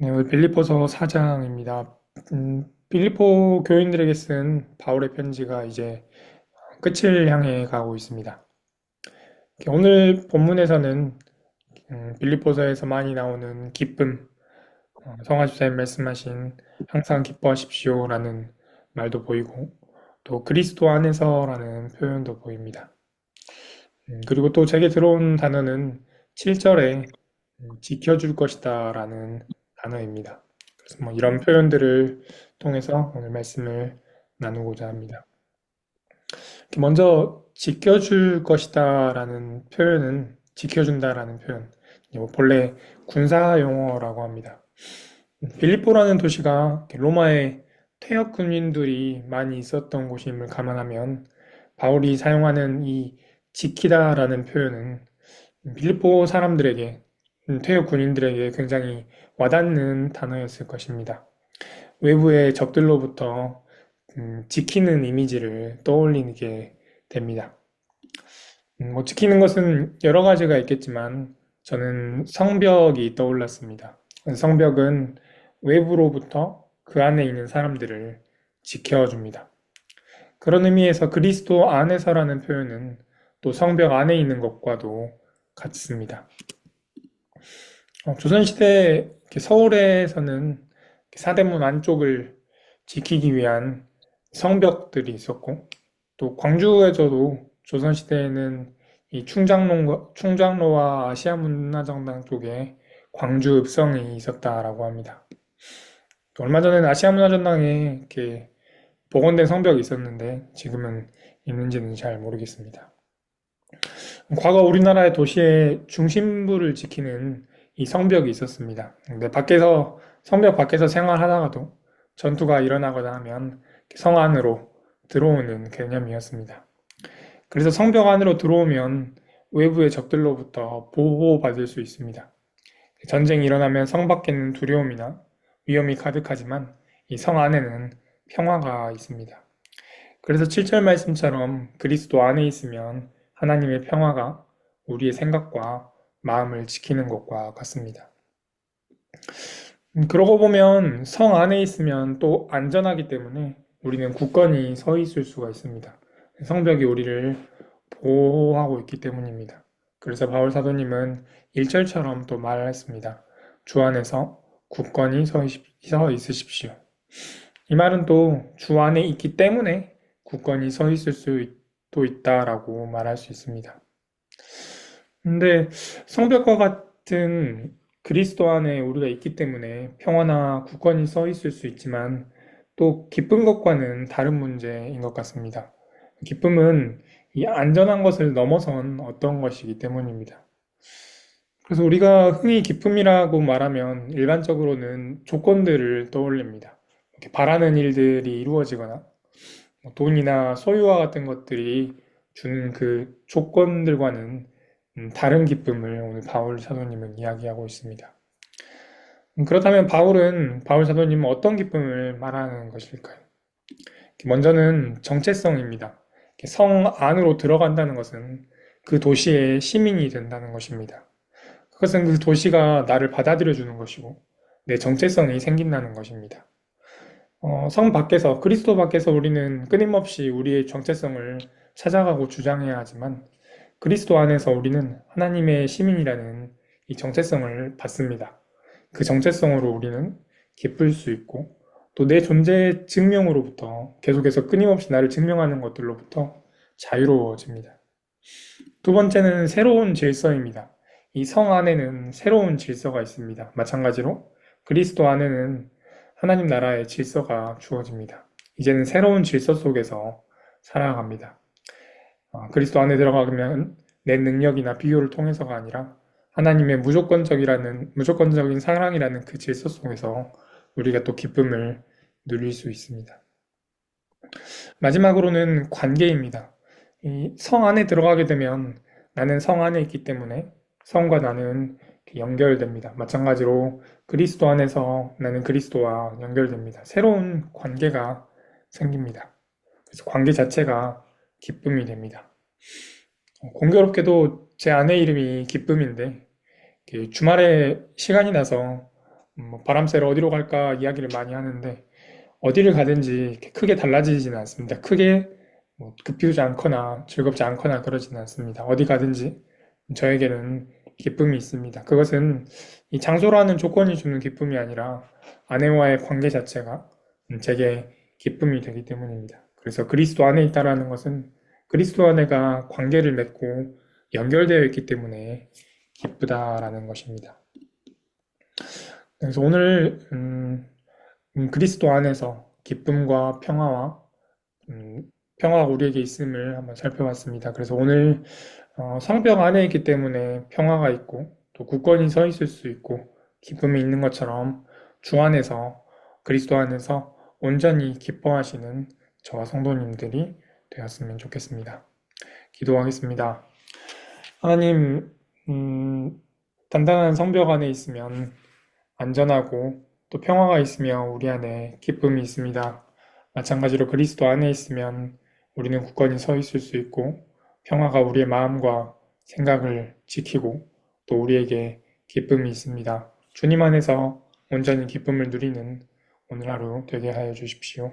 네, 오늘 빌립보서 4장입니다. 음, 빌립보 교인들에게 쓴 바울의 편지가 이제 끝을 향해 가고 있습니다. 오늘 본문에서는 음, 빌립보서에서 많이 나오는 기쁨, 어, 성화집사님 말씀하신 항상 기뻐하십시오라는 말도 보이고 또 그리스도 안에서라는 표현도 보입니다. 음, 그리고 또 제게 들어온 단어는 7절에 지켜줄 것이다 라는 단어입니다. 그래서 뭐 이런 표현들을 통해서 오늘 말씀을 나누고자 합니다. 먼저 지켜줄 것이다 라는 표현은 지켜준다라는 표현 뭐 본래 군사 용어라고 합니다. 빌립보라는 도시가 로마의 퇴역 군인들이 많이 있었던 곳임을 감안하면 바울이 사용하는 이 지키다라는 표현은 빌립보 사람들에게 퇴역 군인들에게 굉장히 와닿는 단어였을 것입니다. 외부의 적들로부터 음, 지키는 이미지를 떠올리게 됩니다. 음, 뭐 지키는 것은 여러 가지가 있겠지만 저는 성벽이 떠올랐습니다. 성벽은 외부로부터 그 안에 있는 사람들을 지켜줍니다. 그런 의미에서 그리스도 안에서라는 표현은 또 성벽 안에 있는 것과도 같습니다. 어, 조선시대 서울에서는 사대문 안쪽을 지키기 위한 성벽들이 있었고 또 광주에서도 조선시대에는 이 충장로, 충장로와 아시아 문화정당 쪽에 광주 읍성이 있었다라고 합니다. 또 얼마 전에는 아시아 문화전당에 이렇게 복원된 성벽이 있었는데 지금은 있는지는 잘 모르겠습니다. 과거 우리나라의 도시의 중심부를 지키는 이 성벽이 있었습니다. 근데 밖에서 성벽 밖에서 생활하다가도 전투가 일어나거나 하면 성 안으로 들어오는 개념이었습니다. 그래서 성벽 안으로 들어오면 외부의 적들로부터 보호받을 수 있습니다. 전쟁이 일어나면 성 밖에는 두려움이나 위험이 가득하지만 이 성 안에는 평화가 있습니다. 그래서 7절 말씀처럼 그리스도 안에 있으면 하나님의 평화가 우리의 생각과 마음을 지키는 것과 같습니다. 음, 그러고 보면 성 안에 있으면 또 안전하기 때문에 우리는 굳건히 서 있을 수가 있습니다. 성벽이 우리를 보호하고 있기 때문입니다. 그래서 바울 사도님은 1절처럼 또 말했습니다. 주 안에서 굳건히 서, 있으십시오. 이 말은 또 주 안에 있기 때문에 굳건히 서 있을 수도 있다라고 말할 수 있습니다. 근데 성벽과 같은 그리스도 안에 우리가 있기 때문에 평화나 굳건히 서 있을 수 있지만 또 기쁜 것과는 다른 문제인 것 같습니다. 기쁨은 이 안전한 것을 넘어선 어떤 것이기 때문입니다. 그래서 우리가 흔히 기쁨이라고 말하면 일반적으로는 조건들을 떠올립니다. 바라는 일들이 이루어지거나 뭐 돈이나 소유와 같은 것들이 주는 그 조건들과는 음, 다른 기쁨을 오늘 바울 사도님은 이야기하고 있습니다. 음, 그렇다면 바울은 바울 사도님은 어떤 기쁨을 말하는 것일까요? 먼저는 정체성입니다. 성 안으로 들어간다는 것은 그 도시의 시민이 된다는 것입니다. 그것은 그 도시가 나를 받아들여 주는 것이고 내 정체성이 생긴다는 것입니다. 어, 성 밖에서 그리스도 밖에서 우리는 끊임없이 우리의 정체성을 찾아가고 주장해야 하지만 그리스도 안에서 우리는 하나님의 시민이라는 이 정체성을 받습니다. 그 정체성으로 우리는 기쁠 수 있고 또 내 존재 증명으로부터 계속해서 끊임없이 나를 증명하는 것들로부터 자유로워집니다. 두 번째는 새로운 질서입니다. 이 성 안에는 새로운 질서가 있습니다. 마찬가지로 그리스도 안에는 하나님 나라의 질서가 주어집니다. 이제는 새로운 질서 속에서 살아갑니다. 어, 그리스도 안에 들어가면 내 능력이나 비교를 통해서가 아니라 하나님의 무조건적이라는 무조건적인 사랑이라는 그 질서 속에서 우리가 또 기쁨을 누릴 수 있습니다. 마지막으로는 관계입니다. 이 성 안에 들어가게 되면 나는 성 안에 있기 때문에 성과 나는 연결됩니다. 마찬가지로 그리스도 안에서 나는 그리스도와 연결됩니다. 새로운 관계가 생깁니다. 그래서 관계 자체가 기쁨이 됩니다. 공교롭게도 제 아내 이름이 기쁨인데 주말에 시간이 나서 음, 뭐 바람 쐬러 어디로 갈까 이야기를 많이 하는데 어디를 가든지 크게 달라지지는 않습니다. 크게 뭐 급비우지 않거나 즐겁지 않거나 그러지는 않습니다. 어디 가든지 저에게는 기쁨이 있습니다. 그것은 이 장소라는 조건이 주는 기쁨이 아니라 아내와의 관계 자체가 음, 제게 기쁨이 되기 때문입니다. 그래서 그리스도 안에 있다라는 것은 그리스도 안에가 관계를 맺고 연결되어 있기 때문에 기쁘다라는 것입니다. 그래서 오늘 음, 음, 그리스도 안에서 기쁨과 평화와 음, 평화가 우리에게 있음을 한번 살펴봤습니다. 그래서 오늘 어, 성벽 안에 있기 때문에 평화가 있고 또 굳건히 서 있을 수 있고 기쁨이 있는 것처럼 주 안에서 그리스도 안에서 온전히 기뻐하시는 저와 성도님들이 되었으면 좋겠습니다. 기도하겠습니다. 하나님, 음, 단단한 성벽 안에 있으면 안전하고 또 평화가 있으며 우리 안에 기쁨이 있습니다. 마찬가지로 그리스도 안에 있으면 우리는 굳건히 서 있을 수 있고 평화가 우리의 마음과 생각을 지키고 또 우리에게 기쁨이 있습니다. 주님 안에서 온전히 기쁨을 누리는 오늘 하루 되게 하여 주십시오.